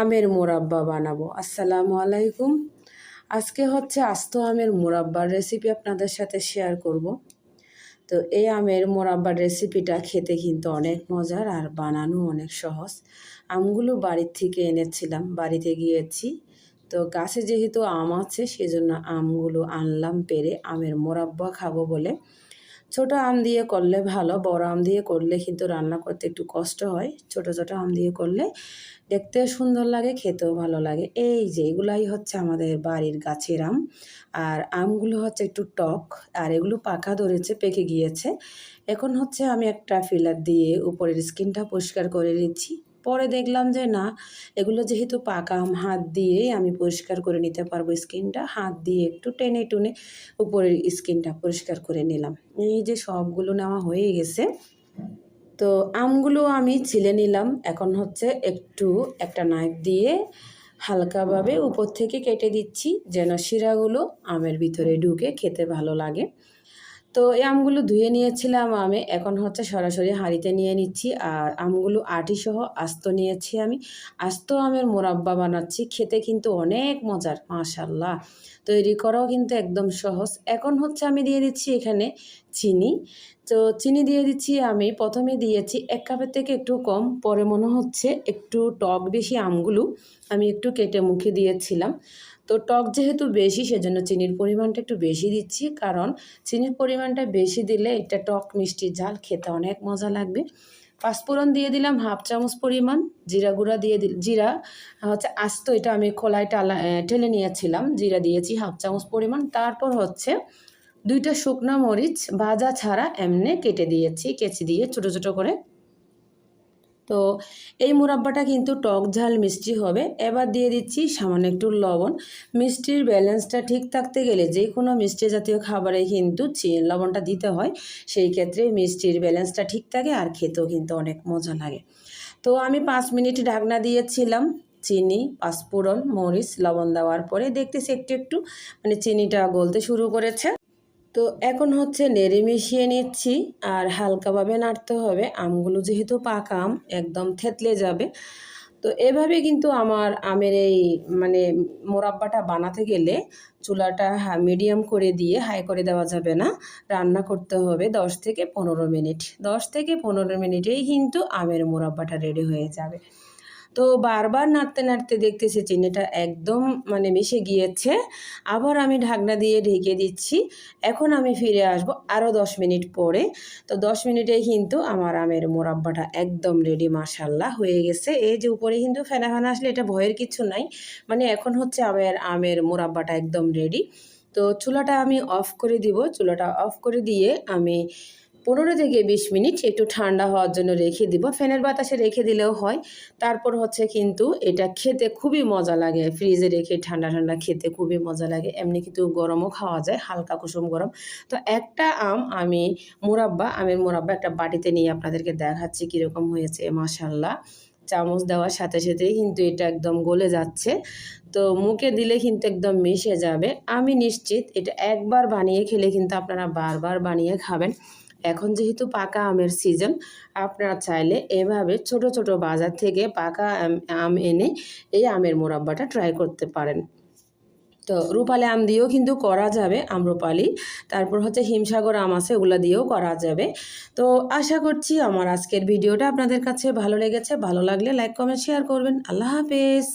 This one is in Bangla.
আমের মোরাব্বা বানাবো। আসসালামু আলাইকুম। আজকে হচ্ছে আস্ত আমের মোরাব্বার রেসিপি আপনাদের সাথে শেয়ার করব। তো এই আমের মোরাব্বার রেসিপিটা খেতে কিন্তু অনেক মজার আর বানানো অনেক সহজ। আমগুলো বাড়ির থেকে এনেছিলাম, বাড়িতে গিয়েছি। তো গাছে যেহেতু আম আছে, সেজন্য আমগুলো আনলাম, পেরে আমের মোরাব্বা খাব বলে। ছোট আম দিয়ে করলে ভালো, বড় আম দিয়ে করলে কিন্তু রান্না করতে একটু কষ্ট হয়। ছোট ছোট আম দিয়ে করলে দেখতেও সুন্দর লাগে, খেতেও ভালো লাগে। এই যে এগুলাই হচ্ছে আমাদের বাড়ির গাছের আম। আর আমগুলো হচ্ছে একটু টক, আর এগুলো পাকা ধরেছে, পেকে গিয়েছে। এখন হচ্ছে আমি একটা ফিলার দিয়ে উপরের স্কিনটা পরিষ্কার করে নিচ্ছি। পরে দেখলাম যে না, এগুলো যেহেতু পাকা আম হাত দিয়েই আমি পরিষ্কার করে নিতে পারব স্কিনটা, হাত দিয়ে একটু টেনে টুনে উপরের স্কিনটা পরিষ্কার করে নিলাম। এই যে সবগুলো নেওয়া হয়ে গেছে। তো আমগুলো আমি ছিলে নিলাম। এখন হচ্ছে একটু একটা নাইফ দিয়ে হালকাভাবে উপর থেকে কেটে দিচ্ছি, যেন শিরাগুলো আমের ভিতরে ঢুকে খেতে ভালো লাগে। তো এই আমগুলো ধুয়ে নিয়েছিলাম আমি। এখন হচ্ছে সরাসরি হাঁড়িতে নিয়ে নিচ্ছি আর আমগুলো আটিসহ আস্ত নিয়েছি আমি। আস্ত আমের মোরাব্বা বানাচ্ছি, খেতে কিন্তু অনেক মজার মাশাল্লাহ তৈরি করাও কিন্তু একদম সহজ। এখন হচ্ছে আমি দিয়ে দিচ্ছি এখানে চিনি। তো চিনি দিয়ে দিচ্ছি আমি। প্রথমে দিয়েছি এক কাপের থেকে একটু কম, পরে মনে হচ্ছে একটু টক বেশি আমগুলো আমি একটু কেটে মুখে দিয়েছিলাম। তো টক যেহেতু বেশি, সেজন্য চিনির পরিমাণটা একটু বেশি দিচ্ছি। কারণ চিনির পরিমাণটা বেশি দিলে এটা টক মিষ্টি ঝাল, খেতে অনেক মজা লাগবে। পাঁচফোড়ন দিয়ে দিলাম হাফ চামচ পরিমাণ জিরা গুঁড়া দিয়ে দিল, জিরা হচ্ছে আস্ত, এটা আমি খোলায় টালা ঠেলে নিয়েছিলাম। জিরা দিয়েছি হাফ চামচ পরিমাণ। তারপর হচ্ছে দুইটা শুকনো মরিচ ভাজা ছাড়া এমনি কেটে দিয়েছি, কেচি দিয়ে ছোটো ছোটো করে। তো এই মুরাব্বাটা কিন্তু টক ঝাল মিষ্টি হবে। এবার দিয়ে দিচ্ছি সামান্য একটু লবণ। মিষ্টির ব্যালেন্সটা ঠিক থাকতে গেলে যে কোনো মিষ্টি জাতীয় খাবারে কিন্তু লবণটা দিতে হয়। সেই ক্ষেত্রে মিষ্টির ব্যালেন্সটা ঠিক থাকে আর খেতেও কিন্তু অনেক মজা লাগে। তো আমি পাঁচ মিনিট ঢাকনা দিয়েছিলাম চিনি, পাঁচফোড়ন, মরিচ, লবণ দেওয়ার পরে দেখতেছি একটু একটু মানে চিনিটা গলতে শুরু করেছে। তো এখন হচ্ছে নেড়ে মিশিয়ে নিচ্ছি আর হালকাভাবে নাড়তে হবে। আমগুলো যেহেতু পাকা আম, একদম থেতলে যাবে। তো এভাবে কিন্তু আমার আমের এই মানে মোরাব্বাটা বানাতে গেলে চুলাটা মিডিয়াম করে দিয়ে হাই করে দেওয়া যাবে না। রান্না করতে হবে দশ থেকে পনেরো মিনিট। দশ থেকে পনেরো মিনিটেই কিন্তু আমের মোরাব্বাটা রেডি হয়ে যাবে। তো বারবার নাড়তে নাড়তে দেখতেছি চিনিটা একদম মানে মিশে গিয়েছে। আবার আমি ঢাকনা দিয়ে ঢেকে দিচ্ছি। এখন আমি ফিরে আসব আরও দশ মিনিট পরে। তো দশ মিনিটে কিন্তু আমার আমের মোরাব্বাটা একদম রেডি মাসাল্লাহ হয়ে গেছে। এই যে উপরে কিন্তু ফেনা ফেনা আসলে এটা ভয়ের কিছু নাই। মানে এখন হচ্ছে আমের আমের মোরাব্বাটা একদম রেডি তো চুলাটা আমি অফ করে দিব। চুলাটা অফ করে দিয়ে আমি পনেরো থেকে বিশ মিনিট একটু ঠান্ডা হওয়ার জন্য রেখে দিব। ফ্যানের বাতাসে রেখে দিলেও হয়। তারপর হচ্ছে কিন্তু এটা খেতে খুবই মজা লাগে। ফ্রিজে রেখে ঠান্ডা ঠান্ডা খেতে খুবই মজা লাগে। এমনি কিন্তু গরমও খাওয়া যায়, হালকা কুসুম গরম। তো একটা আম আমি মোরাব্বা, আমের মোরাব্বা একটা বাটিতে নিয়ে আপনাদেরকে দেখাচ্ছি কীরকম হয়েছে মাসাল্লাহ চামচ দেওয়ার সাথে সাথেই কিন্তু এটা একদম গলে যাচ্ছে। তো মুখে দিলে কিন্তু একদম মিশে যাবে। আমি নিশ্চিত এটা একবার বানিয়ে খেলে কিন্তু আপনারা বারবার বানিয়ে খাবেন। এখন যেহেতু পাকা আমের সিজন আপনারা চাইলে এভাবে ছোট ছোট বাজার থেকে পাকা আম এনে এই আমের মোরাব্বাটা ট্রাই করতে পারেন। তো রূপালি আম দিয়েও কিন্তু করা যাবে, আমরুপালি। তারপর হচ্ছে হিমসাগর আম আছে, ওগুলো দিয়েও করা যাবে। তো আশা করছি আমার আজকের ভিডিওটা আপনাদের কাছে ভালো লেগেছে। ভালো লাগলে লাইক কমেন্ট শেয়ার করবেন। আল্লাহ হাফেজ।